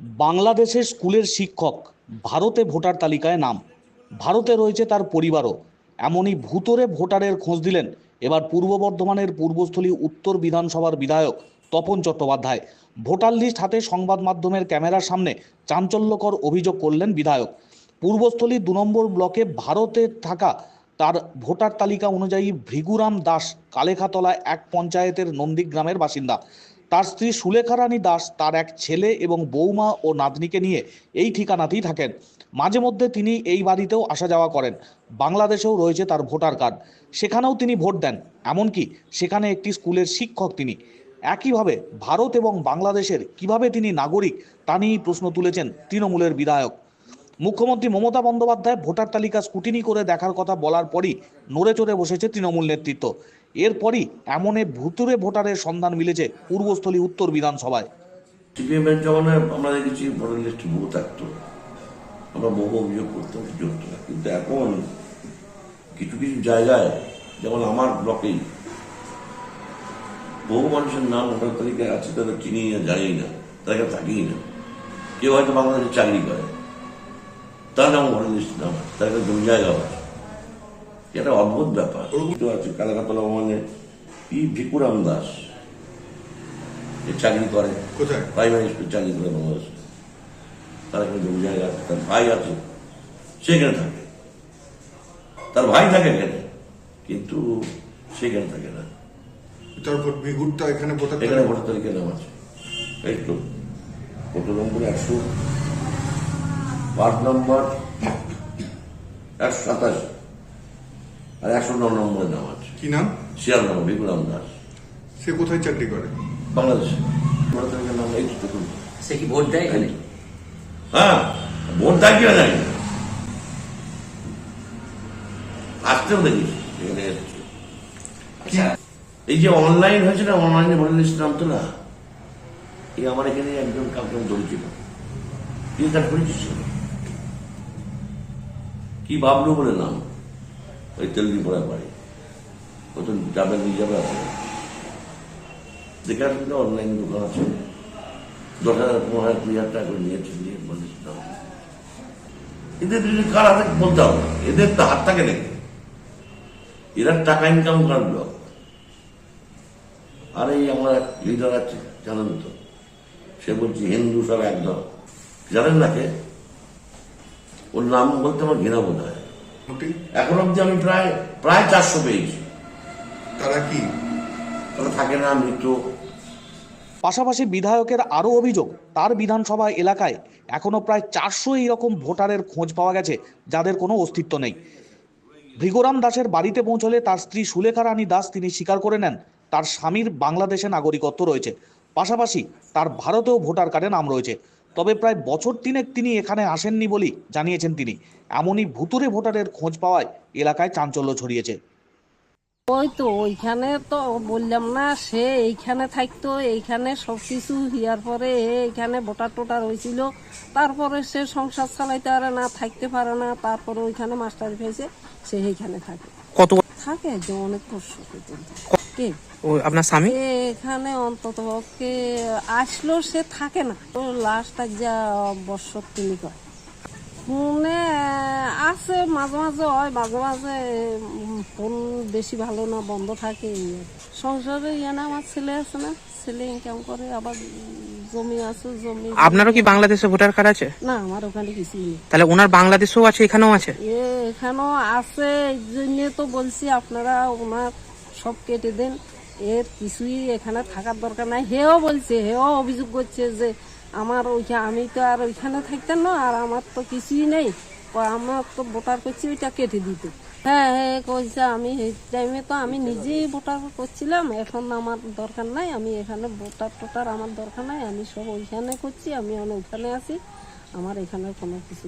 বাংলাদেশের স্কুলের শিক্ষক ভারতে ভোটার তালিকায় নাম। ভারতে রয়েছে তার পরিবারও। এমনই ভূতরে ভোটারের খোঁজ দিলেন এবার পূর্ব বর্ধমানের পূর্বস্থলী উত্তর বিধানসভার বিধায়ক তপন চট্টোপাধ্যায়। ভোটার লিস্ট হাতে সংবাদ মাধ্যমের ক্যামেরার সামনে চাঞ্চল্যকর অভিযোগ করলেন বিধায়ক। পূর্বস্থলী দু নম্বর ব্লকে ভারতে থাকা তার ভোটার তালিকা অনুযায়ী ভৃগুরাম দাস কালেখাতলা এক পঞ্চায়েতের নন্দীগ্রামের বাসিন্দা। তার স্ত্রী সুলেখা রানী দাস, তার এক ছেলে এবং বৌমা ও নাতনিকে নিয়ে এই ঠিকানাতেই থাকেন। মাঝে মধ্যে তিনি এই বাড়িতেও আসা যাওয়া করেন। বাংলাদেশেও রয়েছে তার ভোটার কার্ড। সেখানেও তিনি ভোট দেন। এমনকি সেখানে একটি স্কুলের শিক্ষক তিনি। একইভাবে ভারত এবং বাংলাদেশের কীভাবে তিনি নাগরিক তা নিয়েই প্রশ্ন তুলেছেন তৃণমূলের বিধায়ক। মুখ্যমন্ত্রী মমতা বন্দ্যোপাধ্যায় ভোটার তালিকা স্কুটিনি করে দেখার কথা বলার পরই নড়ে চড়ে বসেছে তৃণমূল নেতৃত্ব। এরপরই এমনে ভুতুরে ভোটারের সন্ধান মিলেছে পূর্বস্থলী উত্তর বিধানসভায়। সিপিএম এর জমানায় আমরা দেখেছি ভোটার লিস্ট বহু থাকতো। আমরা বহু অভিযোগ করতাম হতো না কিন্তু এখন কিছু কিছু জায়গায়, যেমন আমার ব্লকেই, বহু মানুষের নাম ভোটার তালিকায় আছে, তাদের চিনি না জানি না তাদের থাকেই না। কেউ হয়তো বাংলাদেশে চাকরি করে, তার নাম ভোটার লিস্টে নাম তার জমি জায়গা আছে। এটা অদ্ভুত ব্যাপার। আছে কালাকাতলা মানে পি ভিকুরাম দাস চাকরি করে কোথায়? প্রাইমারি স্কুল চাকরি করে বাংলাদেশে। তার এখানে জমি জায়গা আছে তার ভাই আছে সেখানে থাকে। তার ভাই থাকে এখানে কিন্তু সেখানে থাকে না। তারপর বিগুরটা এখানে ভোটার এখানে ভোটার তালিকা নাম আছে। এই তো কত নম্বর একশো পাঁচ নম্বর একশো সাতাশ। আর একশো ন নম্বরে নাম আছে। কি নাম? শিয়াল নাম বিপুরাম দাস। সে কোথায় চাকরি করে? বাংলাদেশে। নাম এই দেখুন। সে কি ভোট দেয় এখানে? হ্যাঁ ভোট দেয় কিনা জানি না। আসতেও দেখিস এখানে আচ্ছা এই যে অনলাইন হয়েছে না অনলাইনে ভোটার লিস্ট নামতো না। এই আমার এখানে একজন কাউকে ধরেছিল কি কাজ করেছিস কি ভাবলো বলে নাম? ওই তেলদি পড়া বাড়ি তো যাবে নিয়ে যাবে আপনি। দেখে আসলে অনলাইন দোকান আছে। দশ হাজার, পনেরো হাজার দুই হাজার টাকা করে নিয়েছে, নিয়ে বলেছিলাম এদের যদি কার হাতে বলতে হবে? এদের তো হাত থাকে নাকি এরা টাকা ইনকাম করার লোক। আর এই আমার লিডার আছে, জানেন তো? সে বলছে, হিন্দু সব একদম জানেন না কে? ওর নাম বলতে আমার ঘৃণা বোধ হয়। এখন অব্দি আমি প্রায় প্রায় চারশো পেয়েছি। তারা কি? তারা থাকে না মৃত পাশাপাশি বিধায়কের আরও অভিযোগ তার বিধানসভা এলাকায় এখনও প্রায় চারশো এইরকম ভোটারের খোঁজ পাওয়া গেছে যাদের কোনো অস্তিত্ব নেই। ভৃগরাম দাসের বাড়িতে পৌঁছলে তার স্ত্রী সুলেখা রানী দাস তিনি স্বীকার করে নেন তার স্বামীর বাংলাদেশে নাগরিকত্ব রয়েছে। পাশাপাশি তার ভারতেও ভোটার কার্ডে নাম রয়েছে। তবে প্রায় বছর তিনেক তিনি এখানে আসেননি বলেই জানিয়েছেন তিনি। এমনই ভুতুরে ভোটারের খোঁজ পাওয়ায় এলাকায় চাঞ্চল্য ছড়িয়েছে। ওই তো ওইখানে তো বললাম না সে এইখানে থাকতো এইখানে সব কিছু হিয়ার পরে এইখানে ভোটার টোটার হয়েছিল। তারপরে সে সংসার চালাইতে পারে না থাকতে পারে না তারপরে ওইখানে মাস্টার পেয়েছে সে এইখানে থাকে। কত থাকে যে অনেক বছর পর্যন্ত কে? ও আপনার স্বামী? এখানে অন্তত পক্ষে আসলো সে থাকে না। ও লাস্ট যা বছর তিনি কয় ফোনে আছে মাঝে মাঝে হয় মাঝে মাঝে ফোন বেশি ভালো না বন্ধ থাকে। সংসারে ইয়ে না আমার ছেলে আছে না ছেলে ইনকাম করে আবার জমি আছে জমি আপনারও কি বাংলাদেশে ভোটার কার্ড আছে? না আমার ওখানে কিছুই নেই। তাহলে ওনার বাংলাদেশেও আছে এখানেও আছে? এ এখানেও আছে এই জন্য তো বলছি আপনারা ওনার সব কেটে দেন। এর কিছুই এখানে থাকার দরকার নাই। হেও বলছে হেও অভিযোগ করছে যে আমার ওইখানে আমি তো আর ওইখানে থাকতাম না, আর আমার তো কিছুই নেই। আমার তো ভোটার করছি, ওইটা কেটে দিত। হ্যাঁ হ্যাঁ কইছে আমি এই টাইমে তো আমি নিজেই ভোটার করছিলাম, এখন আমার দরকার নাই, আমি এখানে ভোটার টোটার আমার দরকার নাই, আমি সব ওইখানে করছি, আমি ওইখানে আছি, আমার এখানে কোনো কিছু